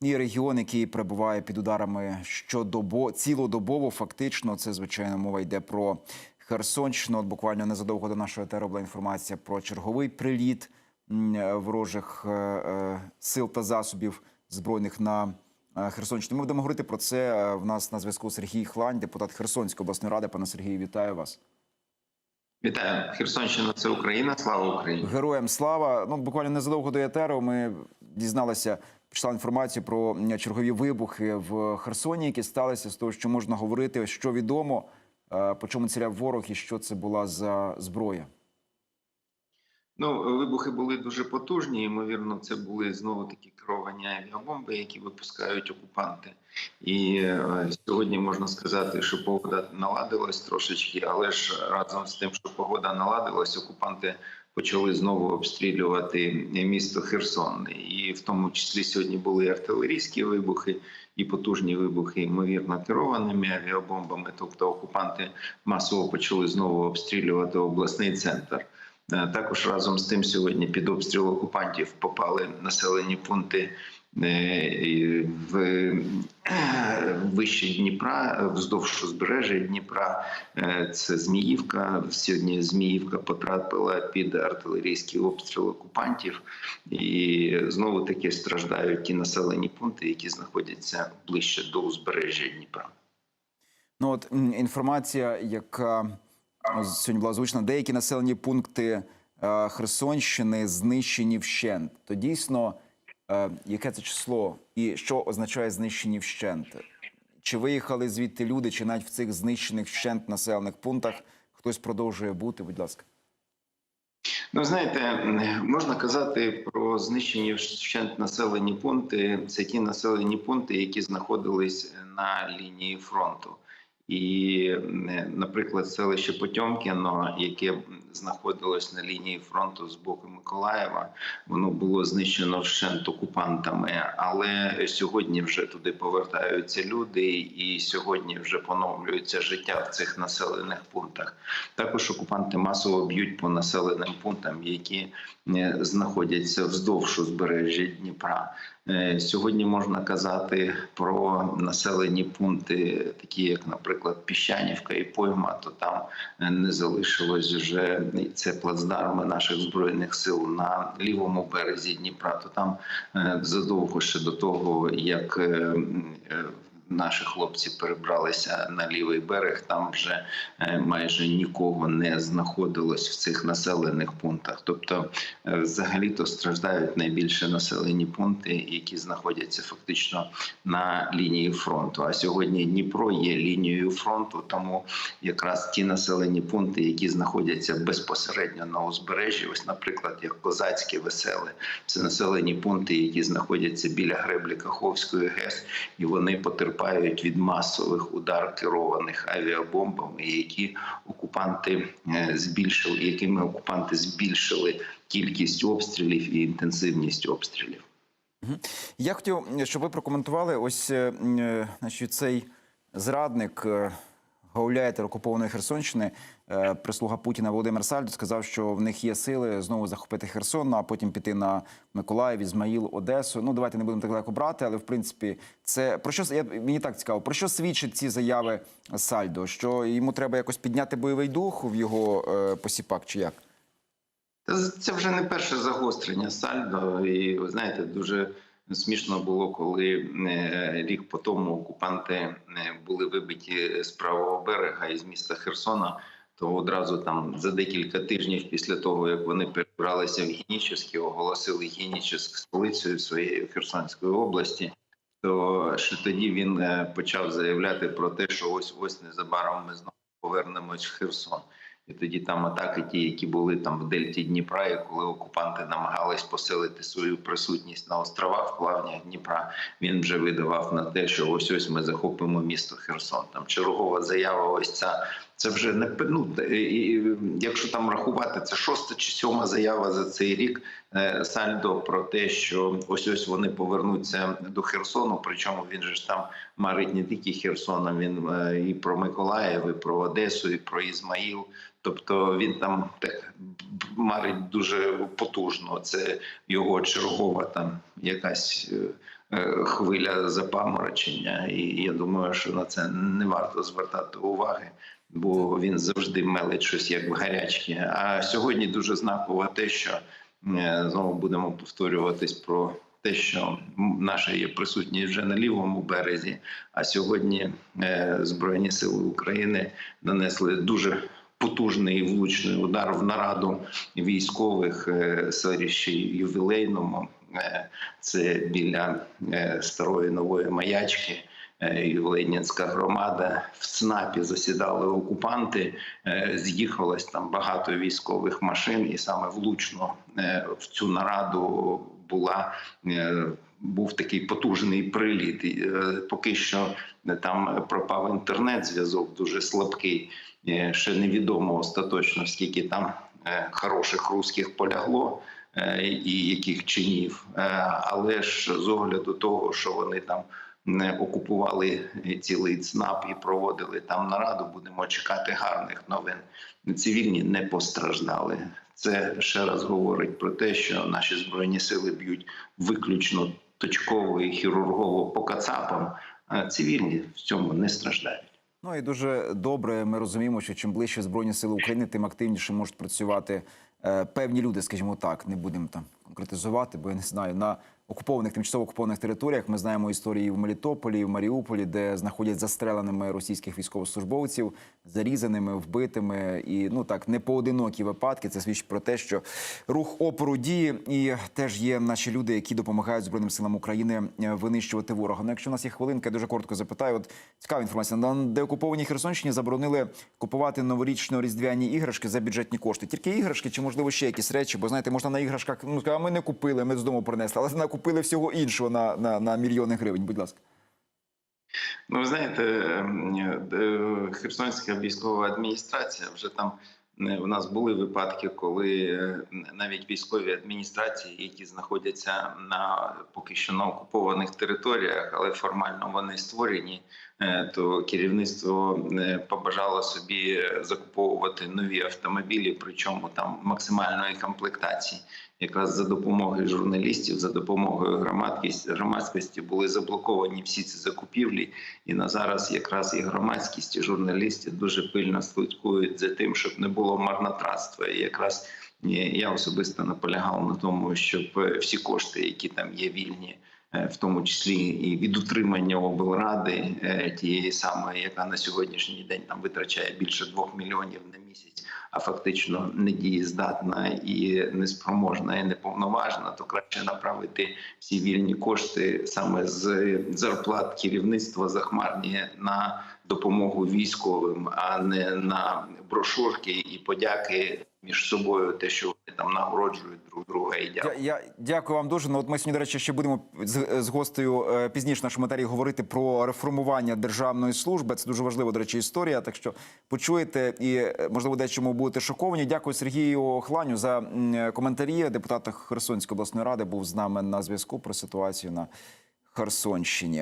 і регіон, який перебуває під ударами щодобо цілодобово. Фактично, це звичайно мова йде про Херсонщину. От буквально незадовго до нашого етеру була інформація про черговий приліт ворожих е, е, сил та засобів збройних на е, Херсонщину. Ми будемо говорити про це. В нас на зв'язку Сергій Хлань, депутат Херсонської обласної ради. Пане Сергію, вітаю вас. Вітаю, Херсонщина це Україна. Слава Україні. Героям слава. Ну буквально незадовго до етеру ми дізналися, почитали інформацію про чергові вибухи в Херсоні, які сталися з того, що можна говорити, що відомо, е, по чому ціляв ворог і що це була за зброя. Ну, вибухи були дуже потужні. Ймовірно, це були знову такі керовані авіабомби, які випускають окупанти. І е, сьогодні можна сказати, що погода наладилась трошечки, але ж разом з тим, що погода наладилась, окупанти почали знову обстрілювати місто Херсон. І в тому числі сьогодні були артилерійські вибухи і потужні вибухи, ймовірно, керованими авіабомбами. Тобто окупанти масово почали знову обстрілювати обласний центр. Е, Також разом з тим сьогодні під обстріл окупантів попали населені пункти в е, вище Дніпра, вздовж узбережжя Дніпра. Е, Це Зміївка. Сьогодні Зміївка потрапила під артилерійський обстріл окупантів, і знову таки страждають ті населені пункти, які знаходяться ближче до узбережжя Дніпра. Ну от інформація, яка сьогодні була озвучена, деякі населені пункти е, Херсонщини знищені вщент. То дійсно, е, яке це число і що означає знищені вщент? Чи виїхали звідти люди, чи навіть в цих знищених вщент населених пунктах хтось продовжує бути? Будь ласка. Ну, знаєте, можна казати про знищені вщент населені пункти. Це ті населені пункти, які знаходились на лінії фронту. І, е, наприклад, селище Потьомкіно, яке знаходилось на лінії фронту з боку Миколаєва, воно було знищено вщент окупантами. Але сьогодні вже туди повертаються люди, і сьогодні вже поновлюється життя в цих населених пунктах. Також окупанти масово б'ють по населеним пунктам, які е, знаходяться вздовж узбережжя Дніпра. Е, Сьогодні можна казати про населені пункти, такі як, наприклад, Піщанівка і Пойма, то там е, не залишилось вже це плацдарми наших збройних сил на лівому березі Дніпра. То там е, задовго ще до того, як Наші хлопці перебралися на лівий берег. Там вже е, майже нікого не знаходилось в цих населених пунктах. Тобто, е, взагалі-то страждають найбільше населені пункти, які знаходяться фактично на лінії фронту. А сьогодні Дніпро є лінією фронту, тому якраз ті населені пункти, які знаходяться безпосередньо на узбережжі, ось, наприклад, як Козацьке веселе, це населені пункти, які знаходяться біля греблі Каховської ГЕС, і вони потерпають від масових удар керованих авіабомбами, які окупанти е, збільшили, якими окупанти збільшили кількість обстрілів і інтенсивність обстрілів. Я хотів, щоб ви прокоментували ось е, е, значить, цей зрадник гауляйтер окупованої Херсонщини, е, прислуга Путіна Володимир Сальдо сказав, що в них є сили знову захопити Херсон, а потім піти на Миколаїв, Ізмаїл, Одесу. Ну давайте не будемо так далеко брати, але в принципі, це про що я мені так цікаво, про що свідчать ці заяви Сальдо? Що йому треба якось підняти бойовий дух в його е, посіпак, чи як? Це вже не перше загострення сальдо, і ви знаєте, дуже смішно було, коли е, рік по тому окупанти е, були вибиті з правого берега із міста Херсона. То одразу там за декілька тижнів після того, як вони перебралися в Генічеськ і оголосили Генічеськ столицею своєї Херсонської області. То ще тоді він е, почав заявляти про те, що ось ось незабаром ми знову повернемось в Херсон. І тоді там атаки, ті, які були там в Дельті Дніпра, і коли окупанти намагались посилити свою присутність на островах в плавнях Дніпра, він вже видавав на те, що ось ось ми захопимо місто Херсон. Там чергова заява. Ось ця це вже не ну, якщо там рахувати, це шоста чи сьома заява за цей рік е, Сальдо про те, що ось ось вони повернуться до Херсону. Причому він же ж там марить не тільки Херсоном, він е, і про Миколаїв, і про Одесу, і про Ізмаїл. Тобто він там так марить дуже потужно. Це його чергова там якась е, хвиля запаморочення, і я думаю, що на це не варто звертати уваги. Бо він завжди мелить щось як в гарячці. А сьогодні дуже знаково те, що е, знову будемо повторюватись про те, що наша є присутність вже на лівому березі. А сьогодні е, Збройні сили України нанесли дуже потужний і влучний удар в нараду військових е, ювілейному. Е, Це біля старої нової маячки. Е, Ювілейнська громада в ЦНАПі засідали окупанти. е, З'їхалось там багато військових машин, і саме влучно е, в цю нараду була е, був такий потужний приліт. Е, Поки що там пропав інтернет-зв'язок, дуже слабкий. Е, Ще невідомо остаточно, скільки там е, хороших русських полягло е, і яких чинів. Е, Але ж з огляду того, що вони там окупували цілий ЦНАП і проводили там нараду, будемо чекати гарних новин. Цивільні не постраждали. Це ще раз говорить про те, що наші збройні сили б'ють виключно точково і хірургово по кацапам, а цивільні в цьому не страждають. Ну і дуже добре. Ми розуміємо, що чим ближче збройні сили України, тим активніше можуть працювати е, певні люди, скажімо так. Не будемо там конкретизувати, бо я не знаю на окупованих тимчасово окупованих територіях. Ми знаємо історії в Мелітополі, в Маріуполі, де знаходять застреленими російських військовослужбовців, зарізаними, вбитими, і ну так не поодинокі випадки. Це свідчить про те, що рух опору діє, і теж є наші люди, які допомагають збройним силам України е, винищувати ворога. Ну, якщо у нас є хвилинка, я дуже коротко запитаю. От цікава інформація. На деокупованій Херсонщині заборонили купувати новорічно-різдвяні іграшки за бюджетні кошти. Тільки іграшки, чи можливо ще якісь речі? Бо знаєте, можна на іграшках ну а ми не купили, ми з дому принесли, але накупили всього іншого на, на, на мільйони гривень. Будь ласка. Ну, ви знаєте, ем, е, Херсонська військова адміністрація вже там е, у нас були випадки, коли е, навіть військові адміністрації, які знаходяться на поки що на окупованих територіях, але формально вони створені, е, то керівництво е, побажало собі закуповувати нові автомобілі, причому там максимальної комплектації. Якраз за допомогою журналістів, за допомогою громадськості, були заблоковані всі ці закупівлі. І на зараз якраз і громадськість, і журналісти дуже пильно слідкують за тим, щоб не було марнотратства. І якраз я особисто наполягав на тому, щоб е, всі кошти, які там є вільні, е, в тому числі і від утримання облради, е, тієї самої, яка на сьогоднішній день там витрачає більше двох мільйонів на місяць, фактично недієздатна і неспроможна, і неповноважна, то краще направити всі вільні кошти саме з зарплат керівництва захмарні на допомогу військовим, а не на брошурки і подяки між собою, те, що там нагороджують друг друга і Я, я дякую вам дуже. Ну от ми сьогодні, до речі, ще будемо з, з гостею е, пізніше в нашому матерії говорити про реформування державної служби. Це дуже важлива, до речі, історія. Так що почуєте і е, можливо дечому будете шоковані. Дякую Сергію Хланю за коментарі. Депутат Херсонської обласної ради був з нами на зв'язку про ситуацію на Херсонщині.